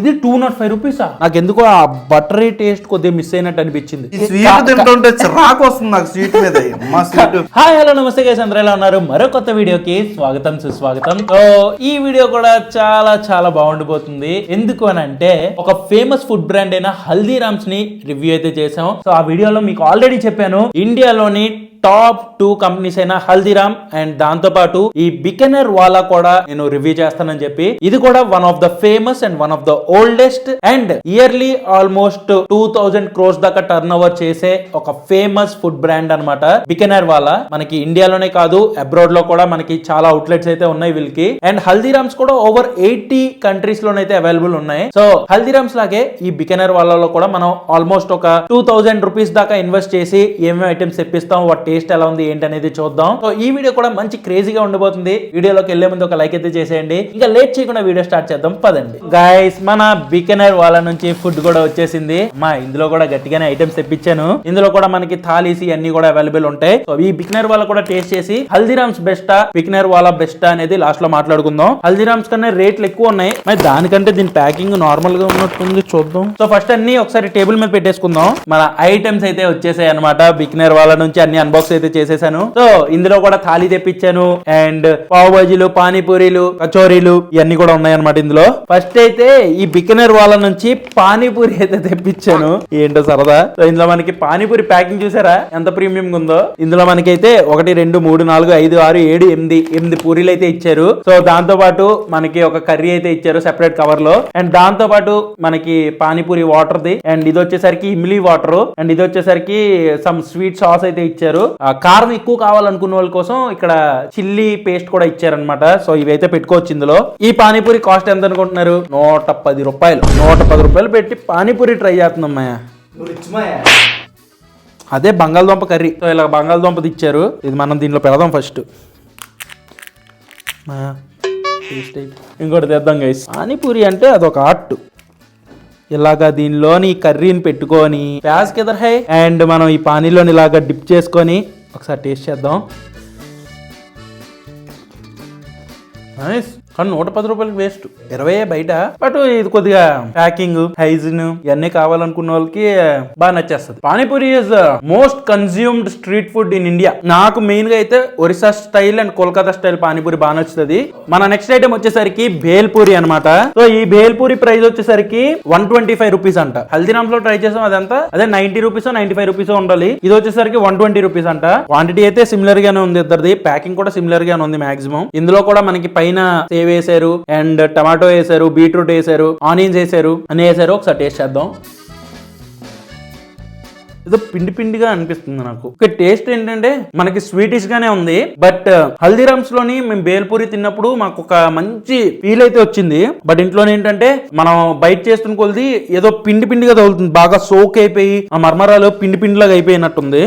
ఇది two not five రూపీసా నాకు ఎందుకో ఆ బటరీ టేస్ట్ కొద్దిగా మిస్ అయినట్టు అనిపించింది. ఈ స్వీట్ తింటుంటే చిరాకు వస్తుంది నాకు స్వీట్ మీద. అమ్మ స్వీట్ హాయ్ హలో నమస్తే గైస్ అందరూ ఎలా ఉన్నారు? మరో కొత్త వీడియోకి స్వాగతం సుస్వాగతం. సో ఈ వీడియో కూడా చాలా చాలా బాగుండిపోతుంది. ఎందుకు అని అంటే ఒక ఫేమస్ ఫుడ్ బ్రాండ్ అయిన హల్దీరామ్స్ని రివ్యూ అయితే చేసాం సో ఆ వీడియోలో మీకు ఆల్రెడీ చెప్పాను ఇండియాలోని టాప్ టూ కంపెనీస్ అయిన హల్దీరామ్ అండ్ దాంతో పాటు ఈ బికెనర్ వాలా కూడా నేను రివ్యూ చేస్తానని చెప్పి ఇది కూడా one of the famous and one of the oldest and yearly almost two thousand crores దాకా టర్న్ ఓవర్ చేసే ఒక ఫేమస్ ఫుడ్ బ్రాండ్ అన్నమాట. బికెనర్ వాలా మనకి ఇండియాలోనే కాదు అబ్రాడ్లో కూడా మనకి చాలా అవుట్లెట్స్ అయితే ఉన్నాయి వీళ్ళకి. అండ్ హల్దీరామ్స్ కూడా ఓవర్ ఎయిటీ కంట్రీస్ లోనైతే అవైలబుల్ ఉన్నాయి. సో హల్దీరామ్స్ లాగే ఈ బికెనర్ వాళ్ళలో కూడా మనం ఆల్మోస్ట్ ఒక టూ థౌజండ్ రూపీస్ దాకా ఇన్వెస్ట్ చేసి ఏమేమి ఐటమ్స్ తెప్పిస్తాం వాటి టేస్ట్ ఎలా ఉంది ఏంటి అనేది చూద్దాం. సో ఈ వీడియో కూడా మంచి క్రేజీగా ఉండబోతుంది. వీడియోలోకి వెళ్ళే ముందు ఒక లైక్ అయితే చేసేయండి. ఇంకా లేట్ చేయకుండా వీడియో స్టార్ట్ చేద్దాం. పదండి. గైస్ మన బికనర్ వాళ్ళ నుంచి ఫుడ్ కూడా వచ్చేసింది. మా ఇందులో కూడా గట్టిగానే ఐటమ్స్ తెప్పించాను. ఇందులో కూడా మనకి థాలీస్ అన్ని కూడా అవైలబుల్ ఉంటాయి. సో ఈ బికనర్ వాళ్ళ కూడా టేస్ట్ చేసి హల్దీరామ్స్ బెస్టా బికనర్ వాళ్ళ బెస్టా అనేది లాస్ట్లో మాట్లాడుకుందాం. హల్దీరామ్స్ కన్నా రేట్లు ఎక్కువ ఉన్నాయి. మరి దానికంటే దీని ప్యాకింగ్ నార్మల్గా ఉన్నట్టుంది చూద్దాం. సో ఫస్ట్ అన్ని ఒకసారి టేబుల్ మీద పెట్టేసుకుందాం. మన ఐటమ్స్ అయితే వచ్చేసాయి అనమాట బికనర్ వాళ్ళ నుంచి అన్ని అన్బాక్స్ అయితే చేసేసాను. సో ఇందులో కూడా థాలీ తెప్పించాను. అండ్ పావు బాజీలు పానీపూరీలు కచోరీలు ఇవన్నీ కూడా ఉన్నాయన్నమాట ఇందులో. ఫస్ట్ అయితే ఈ బికనర్ వాళ్ళ నుంచి పానీపూరి అయితే తెప్పించాను. ఏంటో సరదా. సో ఇందులో మనకి పానీపూరి ప్యాకింగ్ చూసారా? ఎంత ప్రీమియం ఉందో. ఇందులో మనకైతే ఒకటి రెండు మూడు నాలుగు ఐదు ఆరు ఏడు ఎనిమిది ఎనిమిది పూరీలు అయితే ఇచ్చారు. సో దాంతో పాటు మనకి ఒక కర్రీ అయితే ఇచ్చారు సెపరేట్ కవర్లో అండ్ దాంతో పాటు మనకి పానీపూరి వాటర్ ది అండ్ ఇది వచ్చేసరికి ఇమ్లీ వాటర్. అండ్ ఇది వచ్చేసరికి సమ్ స్వీట్ సాస్ అయితే ఇచ్చారు. కారం ఎక్కువ కావాలనుకున్న వాళ్ళ కోసం ఇక్కడ చిల్లీ పేస్ట్ కూడా ఇచ్చారనమాట సో ఇవైతే పెట్టుకోవచ్చు ఇందులో. ఈ పానీపూరి కాస్ట్ ఎంత అనుకుంటున్నారు? నూట పది రూపాయలు. నూట పది రూపాయలు పెట్టి పానీపూరి ట్రై చేస్తున్నామ్మయ్య అదే బంగాళదుంప కర్రీ. సో ఇలా బంగాళదుంపది ఇచ్చారు. ఇది మనం దీనిలో పెడదాం ఫస్ట్. ఇంకోటి తెద్దాం గైస్ పానీపూరి అంటే అదొక ఆర్ట్. ఇలాగా దీనిలోని కర్రీని పెట్టుకొని ప్యాజ్ కిదర్ హై అండ్ మనం ఈ పానీలోని ఇలాగా డిప్ చేసుకొని ఒకసారి టేస్ట్ చేద్దాం. నైస్. కానీ నూట పది రూపాయలకి వేస్ట్ ఇరవై బయట. బట్ ఇది కొద్దిగా ప్యాకింగ్ హైజిన్ ఇవన్నీ కావాలనుకున్న వాళ్ళకి బాగా నచ్చేస్తుంది. Panipuri is most consumed street food in India నాకు మెయిన్గా అయితే Orissa style and Kolkata style panipuri బాగా నచ్చుతుంది. మన నెక్స్ట్ ఐటమ్ వచ్చేసరికి భేల్పూరి అన్నమాట. సో ఈ భేల్పూరి ప్రైస్ వచ్చేసరికి వన్ ట్వంటీ ఫైవ్ రూపీస్ అంట. హల్దీరామ్స్లో ట్రై చేసాం అదంతా. అదే ninety rupees ninety five rupees ఉండాలి. ఇది వచ్చేసరికి వన్ ట్వంటీ రూపీస్ అంట. క్వాంటిటీ అయితే సిమిలర్ గానే ఉంది ఇద్దరిది. ప్యాకింగ్ కూడా సిమిలర్ గానే ఉంది మాక్సిమం ఇందులో కూడా మనకి పైన సేవ్ వేసారు అండ్ టమాటో వేసారు బీట్రూట్ వేసారు ఆనియన్స్ వేసారు అని వేసారు. ఒకసారి టేస్ట్ చేద్దాం. ఏదో పిండి పిండిగా అనిపిస్తుంది నాకు. ఒక టేస్ట్ ఏంటంటే మనకి స్వీటిష్ గానే ఉంది బట్ హల్దీరామ్స్లోని మేము బేల్పూరి తిన్నప్పుడు మాకు ఒక మంచి ఫీల్ అయితే వచ్చింది. బట్ ఇంట్లో ఏంటంటే మనం బయట చేస్తున్న కొద్ది ఏదో పిండి పిండిగా తగులుతుంది బాగా సోక్ అయిపోయి ఆ మర్మరాలు పిండి పిండిలాగా అయిపోయినట్టుంది.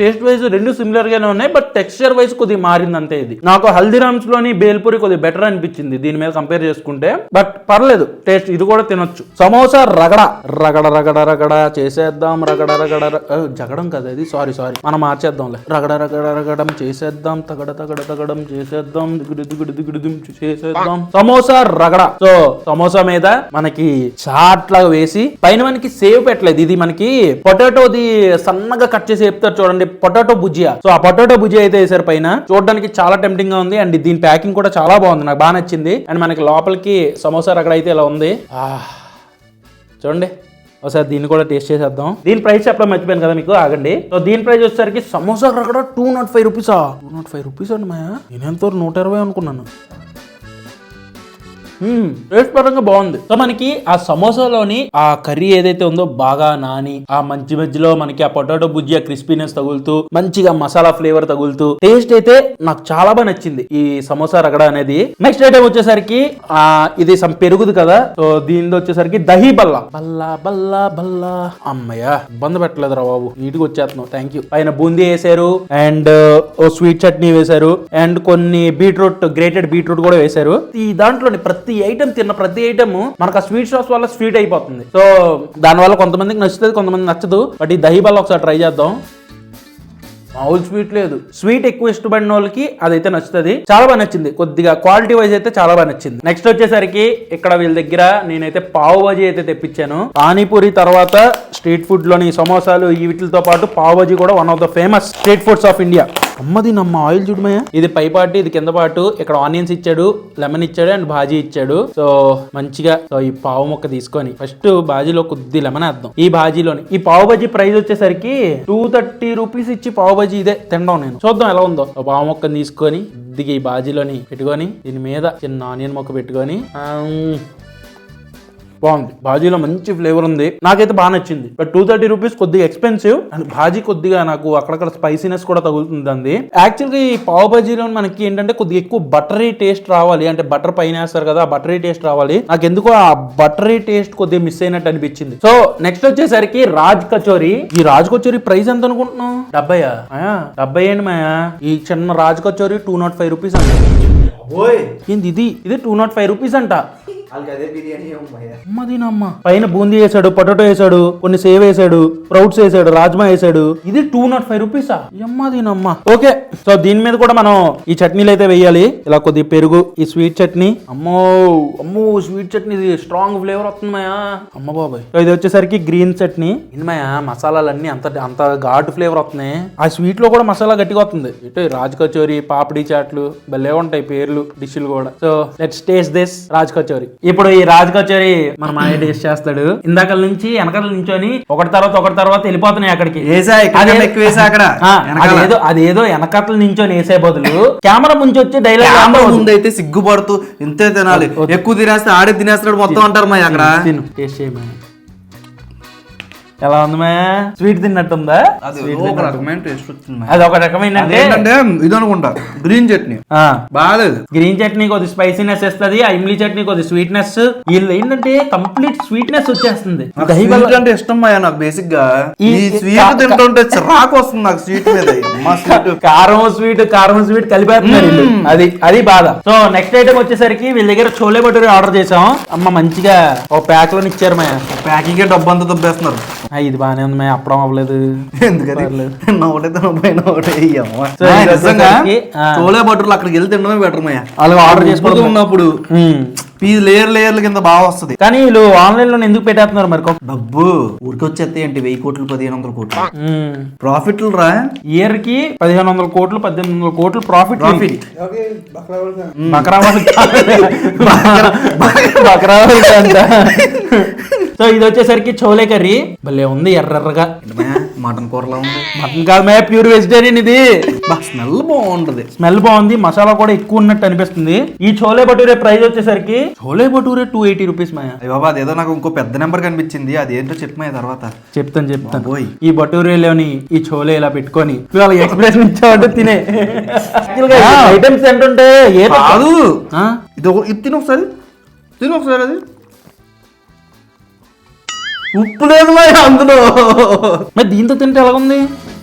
టేస్ట్ వైజ్ రెండు సిమిలర్ గానే ఉన్నాయి బట్ టెక్స్చర్ వైజ్ కొద్దిగా మారింది అంతే ఇది. నాకు హల్దీరామ్స్లోని బేల్పూరి కొద్దిగా బెటర్ అనిపించింది దీని మీద కంపేర్ చేసుకుంటే. బట్ పర్లేదు టేస్ట్ ఇది కూడా తినొచ్చు. సమోసా రగడ. రగడ రగడ రగడ చేసేద్దాం రగడ రగడ జగడం కదా ఇది? సారీ సారీ మనం మార్చేద్దాంలే. రగడ రగడ రగడం చేసేద్దాం తగడ తగడ తగడం చేసేద్దాం దిగుడు దిగుడు దిగుడు చేసేద్దాం. సమోసా రగడ. సో సమోసా మీద మనకి చాట్ లాగా వేసి పైన మనకి సేవ్ పెట్టలేదు. ఇది మనకి పొటాటోది సన్నగా కట్ చేసి చెప్తారు చూడండి పొటాటో బుజ్జియా. సో ఆ పొటాటో భుజియా అయితే వేసారు పైన. చూడడానికి చాలా టెంప్టింగ్గా ఉంది. అండ్ దీని ప్యాకింగ్ కూడా చాలా బాగుంది. నాకు బాగా నచ్చింది. అండ్ మనకి లోపలికి సమోసా అక్కడ అయితే ఇలా ఉంది. చూడండి. ఒకసారి దీన్ని కూడా టేస్ట్ చేసేద్దాం. దీని ప్రైస్ చెప్పడం మర్చిపోయాను కదా మీకు? ఆగండి. సో దీని ప్రైస్ వచ్చేసరికి సమోసా అక్కడ టూ నాట్ ఫైవ్ రూపీసా టూ నాట్ ఫైవ్ రూపీస్ అండి మాయా? నేను ఎంతో? నూట ఇరవై అనుకున్నాను. టేస్ట్ పరంగా బాగుంది. సో మనకి ఆ సమోసాలోని ఆ కర్రీ ఏదైతే ఉందో బాగా నాని ఆ మంచి మధ్యలో మనకి ఆ పొటాటో బుజ్జియా క్రిస్పీనెస్ తగులుతూ మంచిగా మసాలా ఫ్లేవర్ తగులుతూ టేస్ట్ అయితే నాకు చాలా బాగా నచ్చింది ఈ సమోసా రగడ అనేది. నెక్స్ట్ ఐటమ్ వచ్చేసరికి ఆ ఇది some పెరుగుది కదా సో దీనిది వచ్చేసరికి దహీ బల్లా. బల్లా బల్లా బల్లా. అమ్మయ్యా ఇబ్బంది పెట్టలేదు రా బాబు నీట్గా వచ్చేస్తున్నావు థ్యాంక్ యూ పైన బూందీ వేసారు అండ్ ఓ స్వీట్ చట్నీ వేశారు అండ్ కొన్ని బీట్రూట్ గ్రేటెడ్ బీట్రూట్ కూడా వేశారు. ఈ దాంట్లోని ప్రతి ప్రతి ఐటమ్ తిన్న ప్రతి ఐటమ్ మనకు ఆ స్వీట్ షాప్స్ వల్ల స్వీట్ అయిపోతుంది. సో దానివల్ల కొంతమందికి నచ్చుతుంది కొంతమంది నచ్చదు. బట్ ఈ దహీ బల్ల ఒకసారి ట్రై చేద్దాం. మామూలు స్వీట్ లేదు. స్వీట్ ఎక్కువ ఇష్టపడిన వాళ్ళకి అదైతే నచ్చుతుంది. చాలా బాగా నచ్చింది. కొద్దిగా క్వాలిటీ వైజ్ అయితే చాలా బాగా నచ్చింది. నెక్స్ట్ వచ్చేసరికి ఇక్కడ వీళ్ళ దగ్గర నేనైతే పావు బాజీ అయితే తెప్పించాను. పానీపూరి తర్వాత స్ట్రీట్ ఫుడ్లోని సమోసాలు ఈ వీటితో పాటు పావు బాజీ కూడా one of the famous street foods of India అమ్మది నమ్మ. ఆయిల్ చూడమయ్యా ఇది పై పాటు ఇది కింద పాటు ఇక్కడ ఆనియన్స్ ఇచ్చాడు లెమన్ ఇచ్చాడు అండ్ బాజీ ఇచ్చాడు. సో మంచిగా సో ఈ పావు మొక్క తీసుకొని ఫస్ట్ బాజీలో కొద్ది లెమన్ వేద్దాం. ఈ బాజీలోని ఈ పావు బజీ ప్రైస్ వచ్చేసరికి టూ థర్టీ రూపీస్ ఇచ్చి పావు బజీ ఇదే తినడం నేను. చూద్దాం ఎలా ఉందో. పావు మొక్కని తీసుకొని కొద్దిగా ఈ బాజీలోని పెట్టుకొని దీని మీద చిన్న ఆనియన్ మొక్క పెట్టుకొని బాగుంది. బాజీలో మంచి ఫ్లేవర్ ఉంది. నాకైతే బాగా నచ్చింది. బట్ టూ థర్టీ రూపీస్ కొద్దిగా ఎక్స్పెన్సివ్. అండ్ బాజీ కొద్దిగా నాకు అక్కడక్కడ స్పైసీనెస్ కూడా తగులుతుంది అంది యాక్చువల్గా ఈ పావ్ బాజీలో మనకి ఏంటంటే కొద్దిగా ఎక్కువ బటరీ టేస్ట్ రావాలి. అంటే బటర్ పైన వేస్తారు కదా ఆ బటరీ టేస్ట్ రావాలి. నాకు ఎందుకో ఆ బటరీ టేస్ట్ కొద్దిగా మిస్ అయినట్టు అనిపించింది. సో నెక్స్ట్ వచ్చేసరికి రాజ్ కచోరీ. ఈ రాజ్ కచోరీ ప్రైస్ ఎంత అనుకుంటున్నావు? డెబ్బయా డెబ్బై ఏంటి మాయా? ఈ చిన్న raj kachori two not five rupees అంట. ఓయ్! ఏంది ఇది? ఇది టూ నాట్ ఫైవ్ రూపీస్ అంట. వాళ్ళకి అదే బిర్యానీ అమ్మదినమ్మ. పైన బూందీ వేసాడు పొటాటో వేసాడు కొన్ని సేవ్ వేసాడు స్ప్రౌట్స్ వేసాడు రాజ్మా వేసాడు. ఇది టూ నాట్ ఫైవ్ రూపీసా అమ్మదినమ్మ. ఓకే సో దీని మీద కూడా మనం ఈ చట్నీలు అయితే వేయాలి. ఇలా కొద్ది పెరుగు ఈ స్వీట్ చట్నీ. అమ్మో అమ్మో స్వీట్ చట్నీ ఇది స్ట్రాంగ్ ఫ్లేవర్ వస్తుంది మాయా. అమ్మ బాబాయ్. సో ఇది వచ్చేసరికి గ్రీన్ చట్నీ. ఇన్మయా మసాలాలన్నీ అంత అంత ఘాటు ఫ్లేవర్ వస్తున్నాయి. ఆ స్వీట్లో కూడా మసాలా గట్టిగా వస్తుంది. ఇటు రాజ్ కచోరీ పాపిడి చాట్లు భలే ఉంటాయి పేర్లు డిష్లు కూడా. So let's taste this raj kachori ఇప్పుడు ఈ రాజ్ కచోరీ మన మాయ టేస్ట్ చేస్తాడు? ఇందాక నుంచి వెనకాల నుంచొని ఒకటి తర్వాత ఒకటి తర్వాత వెళ్ళిపోతున్నాయి అక్కడికి. అక్కడ. అదేదో అదేదో వెనకట్ల నించొని వేసే బదులు కెమెరా ముంచి వచ్చి కెమెరా డైలాగ్ ముందు అయితే సిగ్గుపడుతూ ఇంతే తినాలి. ఎక్కువ తినేస్తే ఆడే తినేస్తాడు మొత్తం అంటారు మా అక్కడ. టేస్ట్ చేయమా ఎలా ఉంది మా స్వీట్ తిన్నట్టుందా? అది ఒక. రకమైన టేస్ట్ వచ్చింది అది ఒక రకమైన ఏంటంటే ఇది అనుకుంటా గ్రీన్ చట్నీ. బాగాలేదు. గ్రీన్ చట్నీ కొద్ది స్పైసీనెస్ ఇస్తుంది ఆ ఇమ్లీ చట్నీ కొద్ది స్వీట్నెస్ వీళ్ళు ఏంటంటే కంప్లీట్ స్వీట్నెస్ వచ్చేస్తుంది. అంటే ఇష్టం అయ్యా నాకు బేసిక్గా ఈ- స్వీట్ తింటుంటే చిరాకు వస్తుంది నాకు స్వీట్ మీద. కారం స్వీట్ కారం స్వీట్ కలిపేస్తున్నారు. అది అది బాధ. సో నెక్స్ట్ ఐటమ్ వచ్చేసరికి వీళ్ళ దగ్గర చోలే భటూరి ఆర్డర్ చేసాం. అమ్మ మంచిగా ఒక ప్యాక్లో ఇచ్చారు మా ప్యాకింగ్ డబ్బు అంతా దుబ్బేస్తున్నారు. ఇది బానే ఉంది మే అప్పడం అవ్వలేదు ఎందుకని ఒకటే తిన్న పైన. చోలే బట్టర్లు అక్కడికి వెళ్ళి తినడమే బెటర్ మయ్య ఆర్డర్ చేసుకోవడం ఉన్నప్పుడు. ఈ లేయర్ లేయర్ల కింద బాగా వస్తది కానీ వీళ్ళు ఆన్లైన్లో ఎందుకు పెట్టేస్తున్నారు మరి డబ్బు ఊరికి వచ్చేస్తే ఏంటి వెయ్యి కోట్లు పదిహేను వందల కోట్లు ఉమ్. ప్రాఫిట్లు రా ఇయర్కి పదిహేను వందల కోట్లు పద్దెనిమిది వందల కోట్లు ప్రాఫిట్ ప్రాఫిట్ బకరా బకరా సో ఇది వచ్చేసరికి చోలే కర్రీ. భలే ఉంది ఎర్రెర్రగా. మటన్ కూరలా ఉంది? మటన్ కాదు మే ప్యూర్ వెజిటేరియన్ ఇది. స్మెల్ బాగుంటది. స్మెల్ బాగుంది మసాలా కూడా ఎక్కువ ఉన్నట్టు అనిపిస్తుంది. ఈ చోలే భటూరే ప్రైస్ వచ్చేసరికి chole bhature two eighty rupees Maya. బాబా అదేదో నాకు ఇంకో పెద్ద నెంబర్ కనిపించింది. అది ఏంటో చెప్పమయ్య తర్వాత. చెప్తాను చెప్తాను. బాబోయ్. ఈ బటూరేలోని ఈ చోలే ఇలా పెట్టుకొని ఇవాళ ఎక్స్ప్రెషన్ ఇచ్చావంటే తినే. ఐటమ్స్ ఏంటంటే ఏ కాదు. ఇది తిను ఒకసారి. తిను ఒకసారి అది. ఉప్పు లేదు మరి అందులో. మరి దీంతో తింటే ఎలాగుంది? ఉంది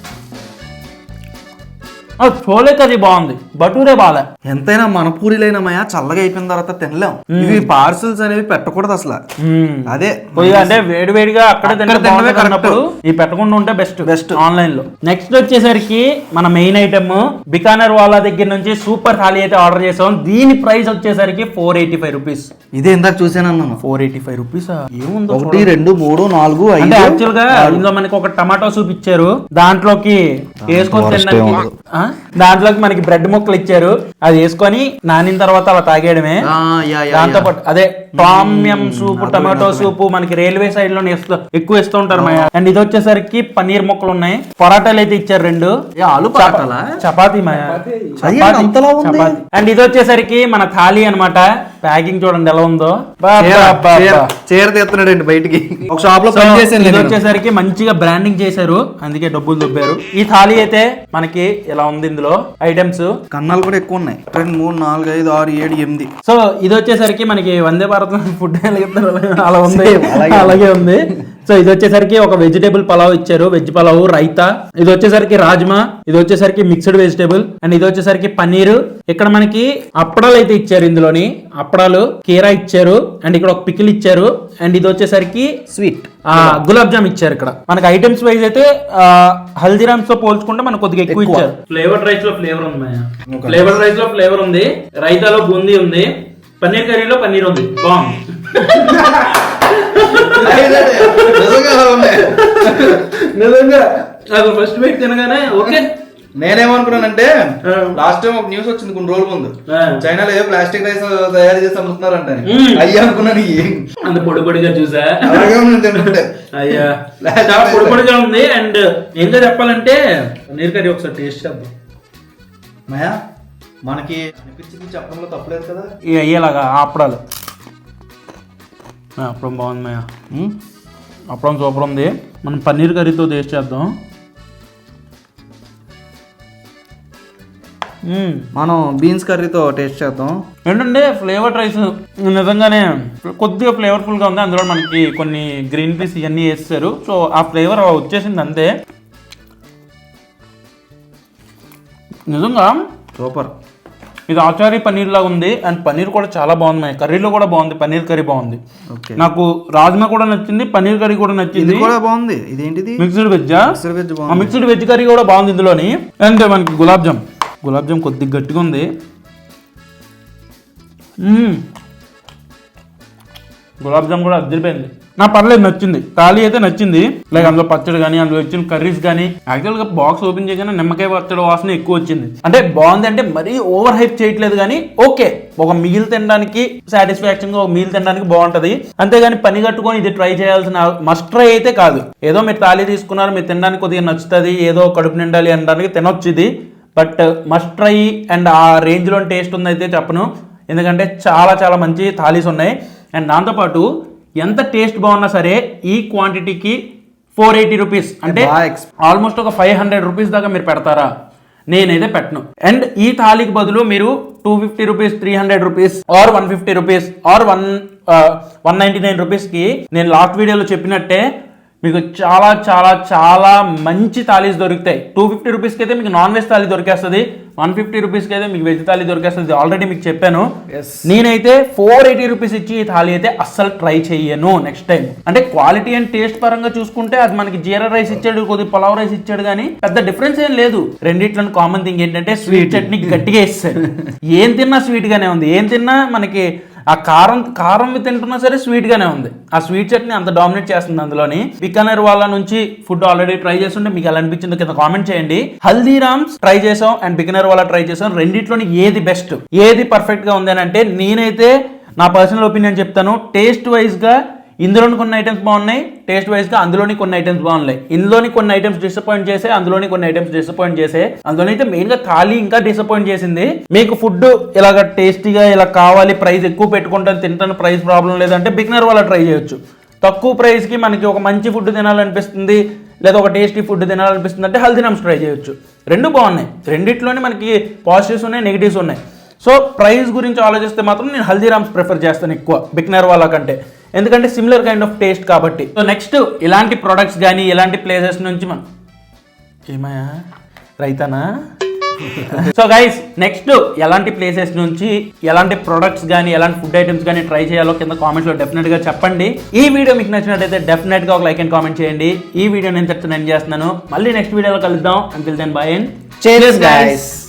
చోలే కర్రీ బాగుంది. బటూరే బాలే. ఎంతైనా మన పూరీలైనా మయా చల్లగా అయిపోయిన తర్వాత తినలేం. ఇవి పార్సల్స్ అనేవి పెట్టకూడదు అసలు. అదే కొద్దిగా అంటే వేడి వేడిగా అక్కడ ఈ పెట్టకుండా ఉంటే బెస్ట్ Best. ఆన్లైన్లో నెక్స్ట్ వచ్చేసరికి మన మెయిన్ ఐటమ్ బికానర్ వాళ్ళ దగ్గర నుంచి సూపర్ థాలీ అయితే ఆర్డర్ చేసాం. దీని ప్రైస్ వచ్చేసరికి ఫోర్ ఎయిటీ ఫైవ్ రూపీస్ ఇదే ఇందాక చూసాను ఫోర్ ఎయిటీ ఫైవ్ రూపీస్ ఏముందో ఒకటి రెండు మూడు నాలుగు ఐదు యాక్చువల్గా ఇందులో మనకి ఒక టమాటో సూప్ ఇచ్చారు. దాంట్లోకి వేసుకొని worst దాంట్లోకి మనకి బ్రెడ్ ముక్కలు ఇచ్చారు. అది వేసుకొని నానిన తర్వాత అలా తాగేయడమే. ఆ, యా, యా, దాంతో. పాటు అదే tom yum soup tomato soup మనకి రైల్వే సైడ్లో ఎక్కువ ఇస్తూ ఉంటారు మాయ. అండ్ ఇది వచ్చేసరికి పన్నీర్ ముక్కలు ఉన్నాయి. పరాటాలు అయితే ఇచ్చారు రెండు. ఏ, ఆలు పరాటాలా? చపాతీ మాయ. అయ్యే, అంతలా ఉంది? అండ్ ఇది వచ్చేసరికి మన థాలీ అన్నమాట. ప్యాకింగ్ చూడండి ఎలా ఉందో. బా, చీర, బా, బా, చీర, బా. చీర తీస్తున్నాడు అండి బయటికి. ఒక షాప్లో ఇది. వచ్చేసరికి మంచిగా బ్రాండింగ్ చేశారు. అందుకే డబ్బులు దొబ్బారు. ఈ థాలీ అయితే మనకి ఇలా ఉంది ఇందులో? ఐటమ్స్ కన్నాలు కూడా ఎక్కువ ఉన్నాయి. రెండు మూడు నాలుగు ఐదు ఆరు ఏడు ఎనిమిది. సో ఇది వచ్చేసరికి మనకి వందే భారత్ ఫుడ్ అలా ఉంది. అలాగే ఉంది. సో ఇది వచ్చేసరికి ఒక వెజిటేబుల్ పలావ్ ఇచ్చారు. వెజ్ పలావ్ రైతా. ఇది వచ్చేసరికి రాజ్మా. ఇది వచ్చేసరికి మిక్స్డ్ వెజిటేబుల్ అండ్ ఇది వచ్చేసరికి పన్నీర్. ఇక్కడ మనకి అప్పడాలు అయితే ఇచ్చారు ఇందులోని. అప్పడాలు కీరా ఇచ్చారు అండ్ ఇక్కడ ఒక పికిల్ ఇచ్చారు అండ్ ఇది వచ్చేసరికి స్వీట్ ఆ గులాబ్ జామ్ ఇచ్చారు ఇక్కడ. మనకి ఐటమ్స్ వైజ్ అయితే హల్దీరామ్స్తో పోల్చుకుంటే మనకు కొద్దిగా ఎక్కువ. ఇచ్చారు. ఫ్లేవర్డ్ రైస్లో ఫ్లేవర్ ఉంది. ఫ్లేవర్డ్ రైస్లో ఫ్లేవర్ ఉంది. రైతాలో బూందీ ఉంది. పన్నీర్ కర్రీలో పన్నీర్ ఉంది. బాగుంది నిజంగా ఫస్ట్ బైట్ తినగానే ఓకే నేనేమనుకున్నానంటే. లాస్ట్ టైం ఒక న్యూస్ వచ్చింది కొన్ని రోజుల ముందు. చైనాలో ఏదో ప్లాస్టిక్ రైస్ తయారు చేసి అమ్ముతున్నారంట మ్మ్. అయ్యా అనుకున్నాను. అంత పొడి పొడిగా చూసా? అలాగే ఉంది తింటుంటే. అయ్యా. చాలా పొడి పొడిగా ఉంది. అండ్ ఇంకా చెప్పాలంటే పన్నీర్ కర్రీ ఒకసారి టేస్ట్ చేద్దాం. మాయా మనకి అనిపించింది చెప్పడంలో తప్పలేదు కదా? ఇక అయ్యేలాగా ఆ అప్పడాలు. ఆ, అప్పడం బాగుంది మయ్య ఉమ్, అప్పడం సూపర్ ఉంది. మనం పన్నీర్ కర్రీతో టేస్ట్ చేద్దాం. మనం బీన్స్ కర్రీతో టేస్ట్ చేద్దాం. ఏంటంటే ఫ్లేవర్ రైస్ నిజంగానే కొద్దిగా ఫ్లేవర్ఫుల్గా ఉంది. అందులో మనకి కొన్ని గ్రీన్ పీస్ ఇవన్నీ వేస్తారు. సో ఆ ఫ్లేవర్ వచ్చేసింది అంతే. నిజంగా సూపర్ ఇది ఆచారి పన్నీర్ లాగా ఉంది. అండ్ పన్నీర్ కూడా చాలా బాగుంది. కర్రీలో కూడా బాగుంది. పన్నీర్ కర్రీ బాగుంది. నాకు రాజ్మా కూడా నచ్చింది. పన్నీర్ కర్రీ కూడా ఇది నచ్చింది కూడా బాగుంది. ఇదేంటిది? Mixed veg mixer veg mixed veg curry కూడా బాగుంది ఇందులోని. అండ్ మనకి గులాబ్ జామ్. గులాబ్ జామ్ కొద్దిగా గట్టిగా ఉంది. గులాబ్ జామ్ కూడా అద్దరిపోయింది. నా పర్లేదు నచ్చింది. థాలీ అయితే నచ్చింది. లైక్ అందులో పచ్చడి కానీ అందులో వచ్చిన కర్రీస్ కానీ యాక్చువల్గా బాక్స్ ఓపెన్ చేయగానే నిమ్మకాయ పచ్చడి వాసన ఎక్కువ వచ్చింది. అంటే బాగుంది అంటే మరీ ఓవర్ హైప్ చేయట్లేదు కానీ ఓకే ఒక మీల్ తినడానికి సాటిస్ఫాక్షన్గా ఒక మీల్ తినడానికి బాగుంటుంది. అంతేగాని పని కట్టుకొని ఇది ట్రై చేయాల్సిన మస్ట్ ట్రై అయితే కాదు. ఏదో మీరు థాలీ తీసుకున్నారు మీరు తినడానికి కొద్దిగా నచ్చుతుంది ఏదో కడుపు నిండాలి అనడానికి తినొచ్చు ఇది. బట్ మస్ట్ ట్రై అండ్ ఆ రేంజ్లో టేస్ట్ ఉందైతే చెప్పను. ఎందుకంటే చాలా చాలా మంచి థాలీస్ ఉన్నాయి. అండ్ దాంతోపాటు ఎంత టేస్ట్ బాగున్నా సరే ఈ క్వాంటిటీకి ఫోర్ ఎయిటీ రూపీస్ అంటే ఆల్మోస్ట్ ఒక ఫైవ్ హండ్రెడ్ రూపీస్ దాకా మీరు పెడతారా? నేనైతే పెట్టను. అండ్ ఈ థాలీకి బదులు మీరు two fifty rupees three hundred rupees or one fifty rupees or one one ninety nine రూపీస్కి నేను లాస్ట్ వీడియోలో చెప్పినట్టే మీకు చాలా చాలా చాలా మంచి థాలీస్ దొరుకుతాయి. టూ ఫిఫ్టీ రూపీస్కి అయితే మీకు నాన్ వెజ్ థాలీ దొరికేస్తుంది. వన్ ఫిఫ్టీ రూపీస్కి అయితే మీకు వెజ్ థాలీ దొరికేస్తుంది. ఆల్రెడీ మీకు చెప్పాను. నేనైతే ఫోర్ ఎయిటీ రూపీస్ ఇచ్చి ఈ థాలీ అయితే అస్సలు ట్రై చెయ్యను నెక్స్ట్ టైం అంటే క్వాలిటీ అండ్ టేస్ట్ పరంగా చూసుకుంటే అది మనకి జీరా రైస్ ఇచ్చాడు కొద్ది పులావ్ రైస్ ఇచ్చాడు కానీ పెద్ద డిఫరెన్స్ ఏం లేదు. రెండిట్లో కామన్ థింగ్ ఏంటంటే స్వీట్ చట్నీ గట్టిగా ఇస్తాడు ఏం తిన్నా స్వీట్ గానే ఉంది. ఏం తిన్నా మనకి ఆ కారం కారం తింటున్నా సరే స్వీట్ గానే ఉంది. ఆ స్వీట్ చట్నీ అంత డామినేట్ చేస్తుంది అందులోని. బికనర్ వాళ్ళ నుంచి ఫుడ్ ఆల్రెడీ ట్రై చేస్తుంటే మీకు ఎలా అనిపించిందో కింద కామెంట్ చేయండి. హల్దీరామ్స్ ట్రై చేసాం అండ్ బిగినర్ వాళ్ళ ట్రై చేసాం రెండిట్లోని ఏది బెస్ట్ ఏది పర్ఫెక్ట్గా ఉంది అని అంటే నేనైతే నా పర్సనల్ ఒపీనియన్ చెప్తాను. టేస్ట్ వైజ్గా ఇందులోని కొన్ని ఐటమ్స్ బాగున్నాయి. టేస్ట్ వైజ్గా అందులోని కొన్ని ఐటమ్స్ బాగున్నాయి. ఇందులోని కొన్ని ఐటమ్స్ డిసప్పాయింట్ చేసే అందులోని కొన్ని ఐటమ్స్ డిసప్పాయింట్ చేసే. అందులోని అయితే మెయిన్గా థాలీ ఇంకా డిసప్పాయింట్ చేసింది. మీకు ఫుడ్ ఇలాగ టేస్టీగా ఇలా కావాలి ప్రైస్ ఎక్కువ పెట్టుకుంటాను తింటాను ప్రైస్ ప్రాబ్లం లేదంటే బిగినర్ వాళ్ళ ట్రై చేయొచ్చు. తక్కువ ప్రైస్కి మనకి ఒక మంచి ఫుడ్ తినాలనిపిస్తుంది లేదా ఒక టేస్టీ ఫుడ్ తినాలనిపిస్తుంది అంటే హల్దీరామ్స్ ట్రై చేయొచ్చు. రెండు బాగున్నాయి. రెండిట్లోనే మనకి పాజిటివ్స్ ఉన్నాయి నెగిటివ్స్ ఉన్నాయి. సో ప్రైస్ గురించి ఆలోచిస్తే మాత్రం నేను హల్దీరామ్స్ ప్రిఫర్ చేస్తాను ఎక్కువ బిగ్నర్ వాళ్ళ కంటే ఎందుకంటే సిమిలర్ కైండ్ ఆఫ్ టేస్ట్ కాబట్టి. సో నెక్స్ట్ ఇలాంటి ప్రొడక్ట్స్ కానీ ఇలాంటి ప్లేసెస్ నుంచి మనం ఏమయ్యా? రైతానా? సో గైస్ నెక్స్ట్ ఎలాంటి ప్లేసెస్ నుంచి ఎలాంటి ప్రొడక్ట్స్ కానీ ఎలాంటి ఫుడ్ ఐటమ్స్ కానీ ట్రై చేయాలో కింద కామెంట్స్లో డెఫినెట్గా చెప్పండి. ఈ వీడియో మీకు నచ్చినట్టయితే డెఫినెట్గా ఒక లైక్ అండ్ కామెంట్ చేయండి. ఈ వీడియో నేను చెప్తే నేను చేస్తున్నాను? మళ్ళీ నెక్స్ట్ వీడియోలో కలుద్దాం. Until then bye and Cheers, guys.